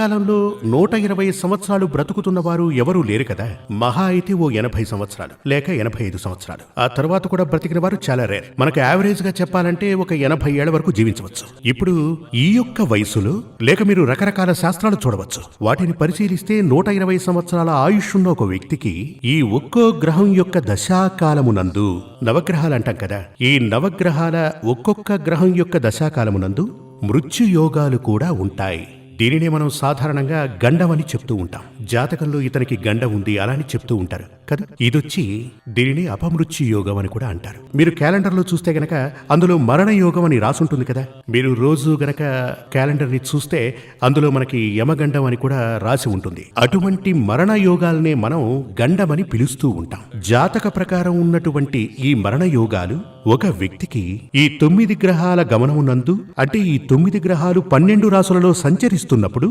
కాలంలో నూట ఇరవై సంవత్సరాలు బ్రతుకుతున్న వారు ఎవరూ లేరు కదా. మహా అయితే ఓ ఎనభై సంవత్సరాలు లేక ఎనభై ఐదు సంవత్సరాలు. ఆ తర్వాత కూడా బ్రతికిన వారు చాలా రేర్. మనకు యావరేజ్గా చెప్పాలంటే ఒక ఎనభై ఏళ్ళ వరకు జీవించవచ్చు. ఇప్పుడు ఈ యొక్క వయసులో లేక మీరు రకరకాల శాస్త్రాలు చూడవచ్చు. వాటిని పరిశీలిస్తే నూట ఇరవై సంవత్సరాల ఆయుష్ ఉన్న ఒక వ్యక్తికి ఈ ఒక్కో గ్రహం యొక్క దశాకాలమునందు నవగ్రహాలు అంటాం కదా. ఈ నవగ్రహాల ఒక్కొక్క గ్రహం యొక్క దశాకాలమునందు మృత్యుయోగాలు కూడా ఉంటాయి. దీనినే మనం సాధారణంగా గండం అని చెప్తూ ఉంటాం. జాతకంలో ఇతనికి గండ ఉంది అలా అని చెప్తూ ఉంటారు. కదా? ఇదొచ్చి దీనిని అపమృత్యు యోగం అని కూడా అంటారు. మీరు క్యాలెండర్లో చూస్తే గనక అందులో మరణ యోగం అని రాసుంటుంది కదా? మీరు రోజు గనక క్యాలెండర్ని చూస్తే అందులో మనకి యమగండం అని కూడా రాసి ఉంటుంది. అటువంటి మరణ యోగాలనే మనం గండమని పిలుస్తూ ఉంటాం. జాతక ప్రకారం ఉన్నటువంటి ఈ మరణ యోగాలు ఒక వ్యక్తికి ఈ తొమ్మిది గ్రహాల గమనమునందు అంటే ఈ తొమ్మిది గ్రహాలు పన్నెండు రాసులలో సంచరిస్తున్నప్పుడు